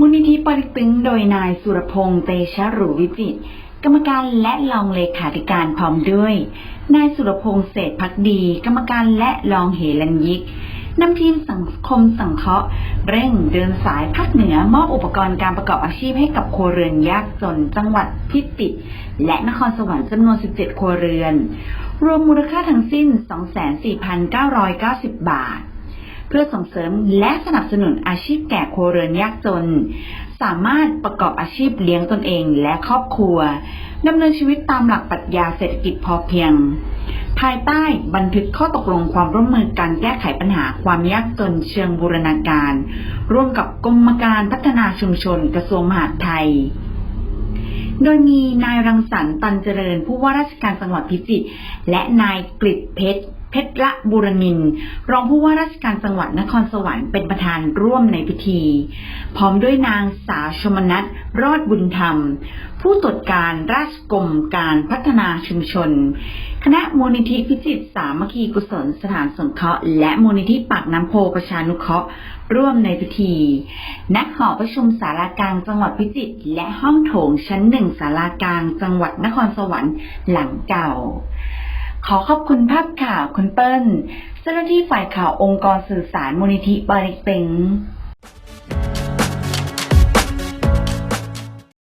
มูลนิธิปริตึงโดยนายสุรพงษ์เตชะหรูวิจิตรกรรมการและรองเลขาธิการพร้อมด้วย นายสุรพงษ์เศษพักดี กรรมการและรองเหรัญยิกนำทีมสังคมสังเคราะห์ เร่งเดินสายภาคเหนือมอบอุปกรณ์การประกอบอาชีพให้กับครัวเรือนยากจนจังหวัดพิจิตรและนครสวรรค์จำนวน 17 ครัวเรือน รวมมูลค่าทั้งสิ้น 24,990 บาท เพื่อส่งเสริมและสนับสนุนอาชีพแก่ครัวเรือนยากจน สามารถประกอบอาชีพเลี้ยงตนเองและครอบครัวดำเนินชีวิตตามหลักปรัชญาเศรษฐกิจพอเพียง ภายใต้บันทึกข้อตกลงความร่วมมือการแก้ไขปัญหาความยากจนเชิงบูรณาการ ร่วมกับกรมการพัฒนาชุมชนกระทรวงมหาดไทยโดยมีนายรังสรรค์ตันเจริญผู้ว่าราชการจังหวัดพิจิตรและนายกฤษเพชรเพชรละบุรนิน รองผู้ว่าราชการจังหวัดนครสวรรค์เป็นประธานร่วมในพิธี พร้อมด้วยนางสาวชมนัทรอดบุญธรรม ผู้ตรวจการราชกรมการพัฒนาชุมชน คณะมูลนิธิพิจิตรสามัคคีกุศลสถานสงเคราะห์และมูลนิธิปากน้ำโพประชานุเคราะห์ร่วมในพิธีณหอประชุมสารากลางจังหวัดพิจิตรและห้องโถงชั้นหนึ่งสารากลางจังหวัดนครสวรรค์หลังเก่า ขอขอบคุณภาพข่าวคุณเปิ้ล เจ้าหน้าที่ฝ่ายข่าวองค์กรสื่อสารมูลนิธิบริกตึง